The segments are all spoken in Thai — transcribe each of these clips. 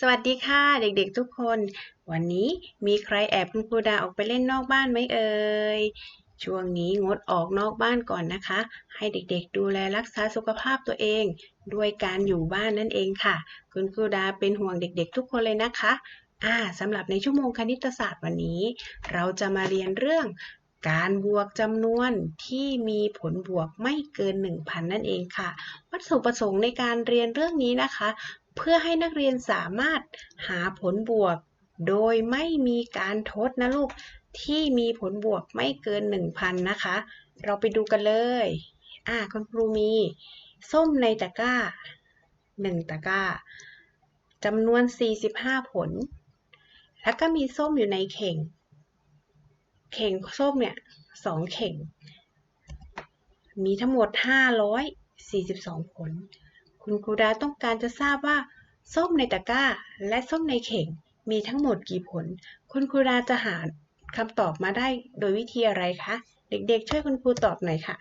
สวัสดีค่ะเด็กๆทุกคน วันนี้มีใครแอบคุณครูดาออกไปเล่นนอกบ้านไหมเอ่ยช่วงนี้งดออกนอกบ้านก่อนนะคะ ให้เด็กๆ ดูแลรักษาสุขภาพตัวเอง ด้วยการอยู่บ้านนั่นเองค่ะ คุณครูดาเป็นห่วงเด็กๆ ทุกคนเลยนะคะอ่าสำหรับในชั่วโมงคณิตศาสตร์วันนี้ เราจะมาเรียนเรื่องการบวกจำนวนที่มีผลบวกไม่เกิน 1,000 นั่นเองค่ะ วัตถุประสงค์ในการเรียนเรื่องนี้นะคะ เพื่อให้นักเรียนสามารถหาผลบวก โดยไม่มีการทดนะลูก ที่มีผลบวกไม่เกิน 1,000 นะคะ เราไปดูกันเลย อ่าคุณครูมี ส้มในตะกร้า 1 ตะกร้าจำนวน 45 ผล แล้วก็มีส้มอยู่ในเข่ง เข่งส้มเนี่ยสองเข่ง มีทั้งหมด 542 ผล คุณครูดาต้องการจะทราบว่า ส้มในตะกร้า และส้มในเข่ง มีทั้งหมดกี่ผล คุณครูดาจะหาคำตอบมาได้โดยวิธีอะไรคะ เด็กๆ ช่วยคุณครูตอบหน่อยค่ะ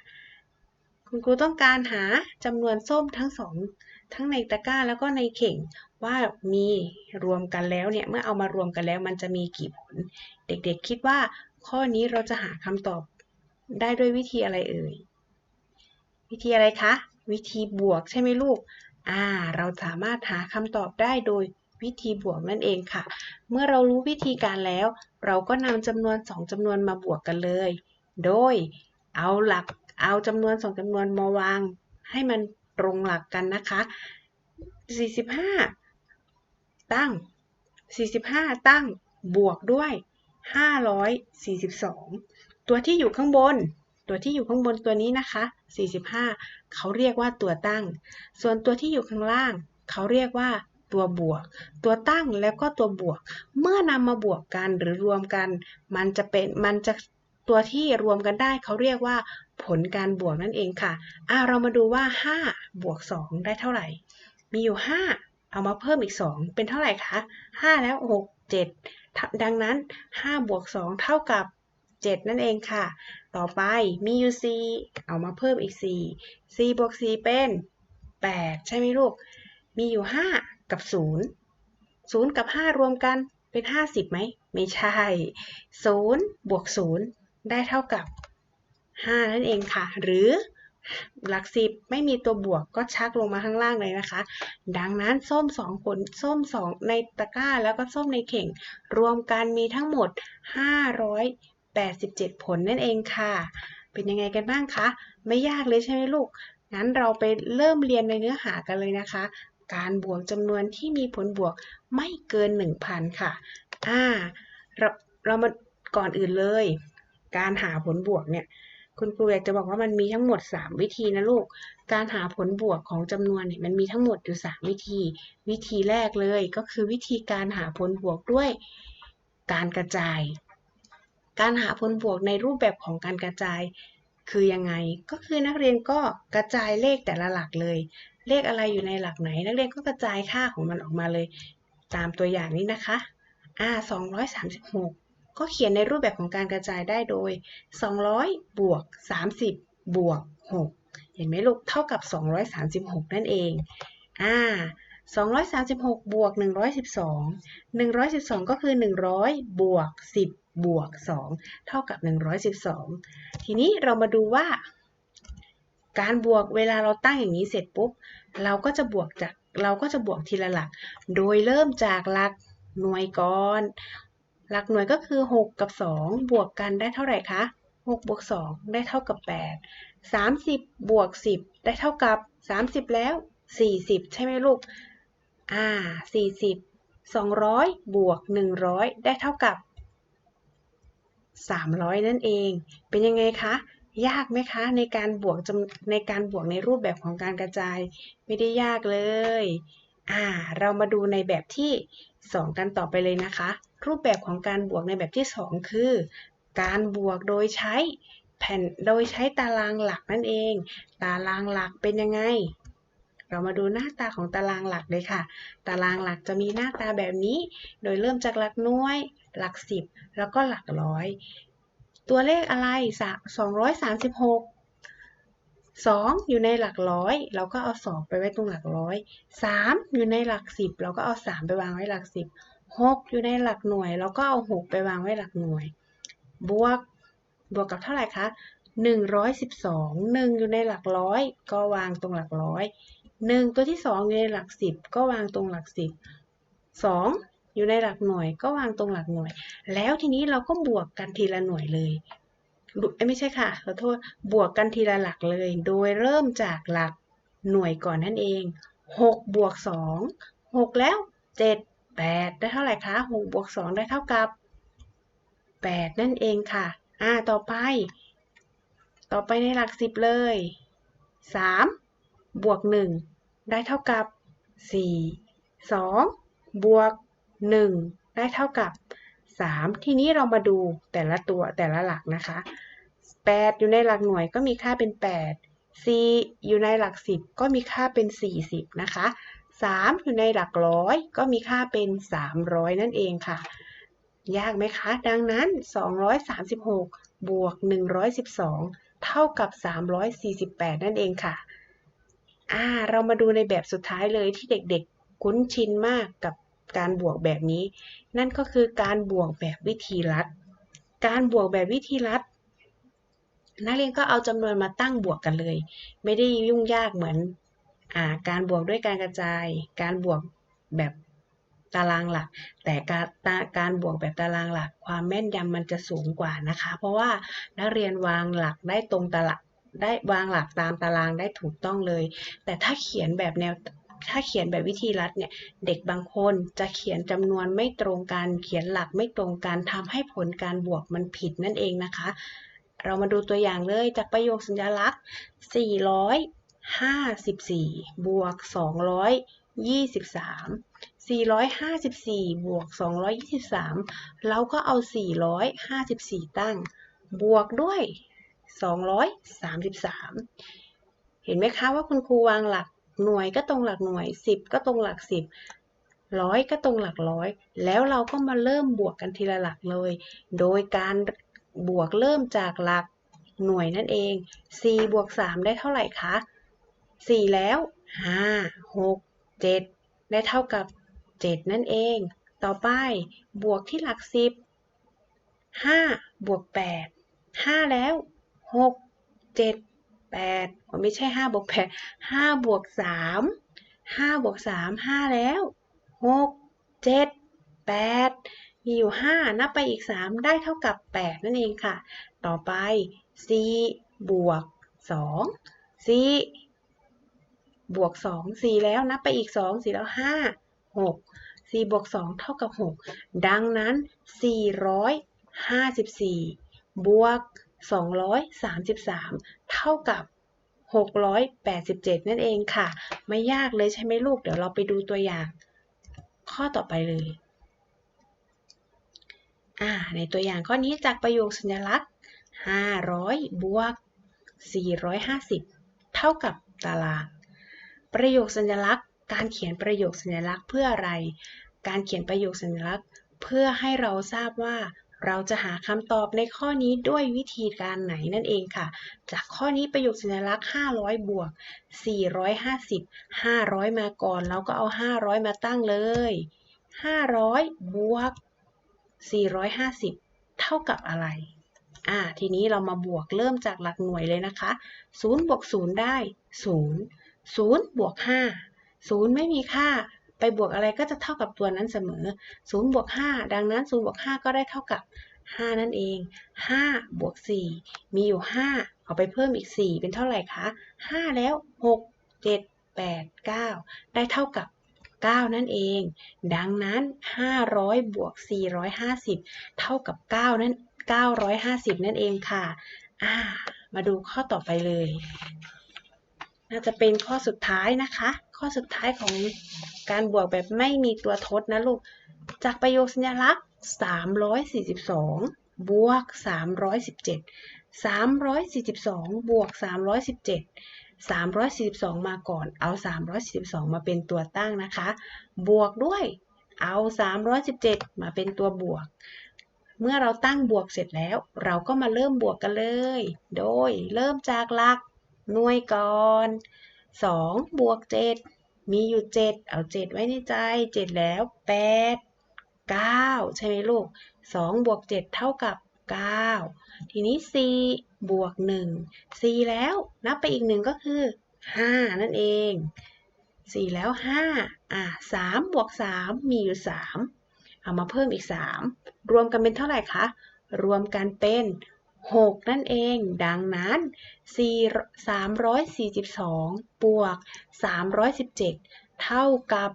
คุณครูต้องการหาจำนวนส้มทั้งสองทั้งในตะกร้าแล้วก็ในเข่งว่ามีรวมกันแล้วเนี่ยเมื่อเอามารวมกันแล้วมันจะมีกี่ผล เด็กๆ คิดว่าข้อนี้เราจะหาคำตอบได้ด้วยวิธีอะไรเอ่ย วิธีอะไรคะ วิธีบวกใช่ไหมลูก อ่า เราสามารถหาคำตอบได้โดยวิธีบวกนั่นเองค่ะ เมื่อเรารู้วิธีการแล้ว เราก็นำจำนวน 2จำนวนมาบวกกันเลย โดยเอาหลัก เอาจำนวน 2จำนวนมาวาง ให้มันตรงหลักกันนะคะ 45 ตั้ง 45 ตั้ง บวกด้วย 542 ตัวที่อยู่ข้างบน ตัวที่อยู่ข้างบนตัวนี้นะคะ 45 เขาเรียกว่าตัวตั้ง ส่วนตัวที่อยู่ข้างล่าง เขาเรียกว่าตัวบวก ตัวตั้งแล้วก็ตัวบวก เมื่อนำมาบวกกันหรือรวมกัน มันจะเป็น มันจะตัวที่รวมกันได้เขาเรียกว่า ผลการบวกนั่นเองค่ะอ่าเรามาดูว่า 5 บวก 2 ได้เท่าไหร่ มีอยู่ 5 เอามาเพิ่มอีก 2 เป็นเท่าไหร่คะ 5 แล้ว 6 7 ดังนั้น 5 บวก 2 เท่ากับ 7 นั่นเองค่ะ ต่อไปมีอยู่4เอามาเพิ่มอีก4 4บวก 4 เป็น 8 ใช่ไหมลูก มีอยู่ 5 กับ 0 0 กับ 5 รวมกันเป็น 50ไหม ไม่ใช่ 0 บวก 0 ได้เท่ากับ 5 นั่นเองค่ะ หรือหลักสิบไม่มีตัวบวกก็ชักลงมาข้างล่างเลยนะคะ ดังนั้นส้ม2ผลส้ม2ในตะกร้าแล้วก็ส้มในเข่ง รวมกันมีทั้งหมด 87 ผลนั่นเองค่ะ เป็นยังไงกันบ้างคะ ไม่ยากเลยใช่ไหมลูก งั้นเราไปเริ่มเรียนในเนื้อหากันเลยนะคะ การบวกจำนวนที่มีผลบวกไม่เกิน 1,000 ค่ะ อ่า เราเรามาก่อนอื่นเลย การหาผลบวกเนี่ย คุณครูอยากจะบอกว่ามันมีทั้งหมด 3 วิธีนะลูก การหาผลบวกของจำนวนเนี่ยมันมีทั้งหมดอยู่ 3 วิธี วิธีแรกเลยก็คือวิธีการหาผลบวกด้วยการกระจาย การหาผลบวกในรูปแบบของการกระจาย คือยังไง ก็คือนักเรียนก็กระจายเลขแต่ละหลักเลย เลขอะไรอยู่ในหลักไหน นักเรียนก็กระจายค่าของมันออกมาเลย ตามตัวอย่างนี้นะคะอ่า236 ก็เขียนในรูปแบบของการกระจายได้โดย 200 บวก 30 บวก 6 เห็นไหมลูก เท่ากับ 236 นั่นเอง อ่า 236 บวก 112 112 ก็คือ 100 บวก 10 บวก 2 เท่ากับ 112 ทีนี้เรามาดูว่า การบวกเวลาเราตั้งอย่างนี้เสร็จปุ๊บ เราก็จะบวกจากเราก็จะบวกทีละหลัก โดยเริ่มจากหลักหน่วยก่อน หลักหน่วยก็คือ 6 กับ 2 บวกกันได้เท่าไหร่คะ 6 บวก 2 ได้เท่ากับ 8 30 บวก 10 ได้เท่ากับ 30 แล้ว 40 ใช่ไหมลูก อ่า40 200 บวก 100 ได้เท่ากับ 300 นั่นเอง เป็นยังไงคะ ยากไหมคะในการบวกในการบวกในรูปแบบของการกระจาย ไม่ได้ยากเลย อ่า เรามาดูในแบบที่ 2 กันต่อไปเลยนะคะ รูปแบบของการบวกในแบบที่ 2 คือ การบวกโดยใช้แผ่นโดยใช้ตารางหลักนั่นเอง ตารางหลักเป็นยังไง เรามาดูหน้าตาของตารางหลักเลยค่ะ ตารางหลักจะมีหน้าตาแบบนี้ โดยเริ่มจากหลักหน่วย หลักสิบแล้วก็หลักร้อย ตัวเลขอะไร236 2 อยู่ในหลักร้อย เราก็เอา 2 ไปไว้ตรงหลักร้อย 3 อยู่ในหลัก 10 เราก็เอา 3 ไปวางไว้หลัก 10 6 อยู่ในหลักหน่วย เราก็เอา 6 ไปวางไว้หลักหน่วย บวก บวกกับเท่าไหร่คะ 112 1 อยู่ในหลักร้อย ก็วางตรงหลักร้อย 1 ตัวที่ 2 อยู่ในหลัก 10 ก็วางตรงหลัก 10 2 อยู่ในหลักหน่วยก็วางตรงหลักหน่วย แล้วทีนี้เราก็บวกกันทีละหน่วยเลยไม่ใช่ค่ะขอโทษบวกกันทีละหลักเลย โดยเริ่มจากหลักหน่วยก่อนนั่นเอง 6 บวก 2 6 แล้ว 7 8 ได้เท่าไหร่คะ 6 บวก 2 ได้เท่ากับ 8 นั่นเองค่ะ อ่า ต่อไป ต่อไปในหลัก 10 เลย 3 บวก 1 ได้เท่ากับ 4 2 บวก 1 ได้เท่ากับ 3 ทีนี้เรามาดูแต่ละตัวแต่ละหลักนะคะ 8 อยู่ในหลักหน่วยก็มีค่าเป็น 8 4 อยู่ในหลัก 10 ก็มีค่าเป็น 40 นะคะ 3 อยู่ในหลักร้อยก็มีค่าเป็น 300 นั่นเองค่ะ ยากไหมคะ ดังนั้น 236 บวก 112 เท่ากับ 348 นั่นเองค่ะ อ่า เรามาดูในแบบสุดท้ายเลยที่เด็กๆ คุ้นชินมากกับการบวกแบบนี้ นั่นก็คือการบวกแบบวิธีลัด การบวกแบบวิธีลัด นักเรียนก็เอาจำนวนมาตั้งบวกกันเลย ไม่ได้ยุ่งยากเหมือนอาการบวกด้วยการกระจาย การบวกแบบตารางหลัก แต่การการบวกแบบตารางหลัก ความแม่นยำมันจะสูงกว่านะคะ เพราะว่านักเรียนวางหลักได้ตรงตาราง ได้วางหลักตามตารางได้ถูกต้องเลย แต่ถ้าเขียนแบบแนวถ้าเขียนแบบวิธีรัดเนี่ย เด็กบางคนจะเขียนจำนวนไม่ตรงกัน เขียนหลักไม่ตรงกันทำให้ผลการบวกมันผิดนั่นเองนะคะ เรามาดูตัวอย่างเลยจากประโยคสัญลักษณ์ 454 บวก 223 454 บวก 223 เราก็เอา 454 ตั้ง บวกด้วย 233 เห็นไหมคะว่าคุณครูวางหลักหน่วยก็ตรงหลักหน่วย 10 ก็ตรงหลัก 10 ร้อยก็ตรงหลักร้อย แล้วเราก็มาเริ่มบวกกันทีละหลักเลย โดยการบวกเริ่มจากหลักหน่วยนั่นเอง 4 บวก 3 ได้เท่าไหร่คะ 4 แล้ว 5 6 7 ได้เท่ากับ 7 นั่นเอง ต่อไปบวกที่หลัก 10 5 บวก 8 5 แล้ว หกเจ็ดแปดไม่ใช่ห้าบวกแปดห้าบวกสามห้าบวกสามห้าแล้วหกเจ็ดแปดมีอยู่ห้านับไปอีกสามได้เท่ากับแปดนั่นเองค่ะ ต่อไปสี่บวกสองสี่บวกสองสี่แล้วนับไปอีกสองสี่แล้วห้าหกสี่บวกสองเท่ากับหกดังนั้นสี่ร้อยห้าสิบสี่บวก 233 เท่ากับ 687 นั่นเองค่ะ ไม่ยากเลยใช่ไหมลูก เดี๋ยวเราไปดูตัวอย่าง ข้อต่อไปเลย อ่า ในตัวอย่างข้อนี้จากประโยคสัญลักษณ์ 500 บวก 450 เท่ากับตาราง ประโยคสัญลักษณ์ การเขียนประโยคสัญลักษณ์เพื่ออะไร การเขียนประโยคสัญลักษณ์ เพื่อให้เราทราบว่า เราจะหาคำตอบในข้อนี้ด้วยวิธีการไหนนั่นเองค่ะ จากข้อนี้ประโยคสัญลักษณ์ 500 บวก 450 500 มาก่อน แล้วก็เอา 500 มาตั้งเลย 500 บวก 450 เท่ากับอะไร อ่า ทีนี้เรามาบวกเริ่มจากหลักหน่วยเลยนะคะ 0 บวก 0 ได้ 0 0 บวก 5 0 ไม่มีค่า ไปบวกอะไรก็จะเท่ากับตัวนั้นเสมอ0บวก5ดังนั้น0บวก5ก็ได้เท่ากับ 5 นั่นเอง 5 บวก 4 มีอยู่ 5 เอาไปเพิ่มอีก 4 เป็นเท่าไหร่คะ 5 แล้ว 6 7 8 9 ได้เท่ากับ 9 นั่นเอง ดังนั้น 500 บวก 450 เท่ากับ 9 นั่น 950 นั่นเองค่ะ อ่า มาดูข้อต่อไปเลย น่าจะเป็นข้อสุดท้ายนะคะ ข้อสุดท้ายของการบวกแบบไม่มีตัวทดนะลูก จากประโยคสัญลักษณ์ 342 บวก 317 342 บวก 317 342 มาก่อน เอา 342 มาเป็นตัวตั้งนะคะ บวกด้วย เอา 317 มาเป็นตัวบวก เมื่อเราตั้งบวกเสร็จแล้ว เราก็มาเริ่มบวกกันเลย โดยเริ่มจากหลักหน่วยก่อน สองบวกเจ็ดมีอยู่เจ็ดเอาเจ็ดไว้ในใจเจ็ดแล้วแปดเก้าใช่ไหมลูกสองบวกเจ็ดเท่ากับเก้าทีนี้สี่บวกหนึ่งสี่แล้วนับไปอีกหนึ่งก็คือห้านั่นเองสี่แล้วห้าอะสามบวกสามมีอยู่สามเอามาเพิ่มอีกสามรวมกันเป็นเท่าไหร่คะรวมกันเป็น 6 นั่นเอง ดังนั้น4 342 บวก 317 เท่ากับ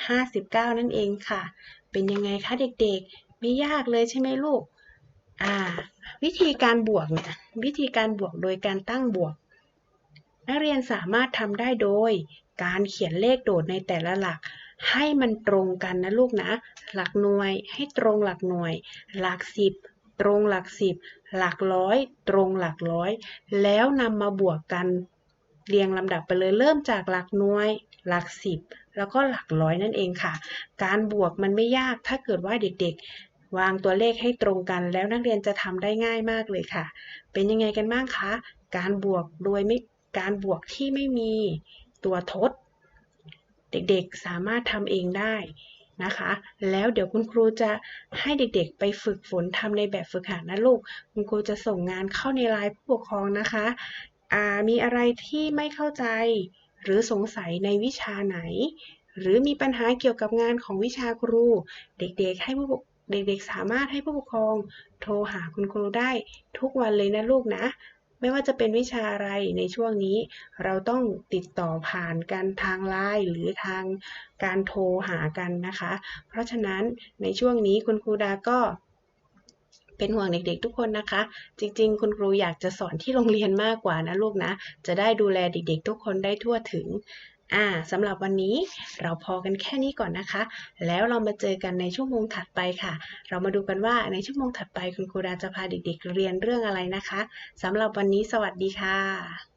659 นั่นเองค่ะ เป็นยังไงคะเด็กๆ ไม่ยากเลยใช่ไหมลูก อ่า วิธีการบวกเนี่ย วิธีการบวกโดยการตั้งบวก นักเรียนสามารถทำได้โดย การเขียนเลขโดดในแต่ละหลักให้มันตรงกันนะลูกนะ หลักหน่วยให้ตรงหลักหน่วย หลักสิบ ตรงหลักสิบ หลักร้อย ตรงหลักร้อย แล้วนำมาบวกกันเรียงลำดับไปเลยเริ่มจากหลักหน่วย หลักสิบ แล้วก็หลักร้อยนั่นเองค่ะ การบวกมันไม่ยากถ้าเกิดว่าเด็กๆ วางตัวเลขให้ตรงกัน แล้วนักเรียนจะทำได้ง่ายมากเลยค่ะ เป็นยังไงกันบ้างคะ การบวกโดยไม่การบวกที่ไม่มีตัวทด เด็กๆสามารถทำเองได้ นะคะ แล้วเดี๋ยวคุณครูจะให้เด็กๆ ไปฝึกฝนทำในแบบฝึกหัดนะลูก คุณครูจะส่งงานเข้าในไลน์ผู้ปกครองนะคะมีอะไรที่ไม่เข้าใจ หรือสงสัยในวิชาไหน หรือมีปัญหาเกี่ยวกับงานของวิชาครู เด็กๆให้ผู้ปกเด็กๆสามารถให้ผู้ปกครอง โทรหาคุณครูได้ทุกวันเลยนะลูกนะ ไม่ว่าจะเป็นวิชาอะไรในช่วงนี้ เราต้องติดต่อผ่านกันทางไลน์หรือทางการโทรหากันนะคะ เพราะฉะนั้นในช่วงนี้คุณครูดาก็เป็นห่วงเด็กๆทุกคนนะคะ จริงๆ คุณครูอยากจะสอนที่โรงเรียนมากกว่านะลูกนะ จะได้ดูแลเด็กๆทุกคนได้ทั่วถึง อ่าสำหรับวันนี้เราพอกันแค่นี้ก่อนนะคะ แล้วเรามาเจอกันในชั่วโมงถัดไปค่ะ เรามาดูกันว่าในชั่วโมงถัดไปคุณครูดาจะพาเด็กๆเรียนเรื่องอะไรนะคะสำหรับวันนี้สวัสดีค่ะ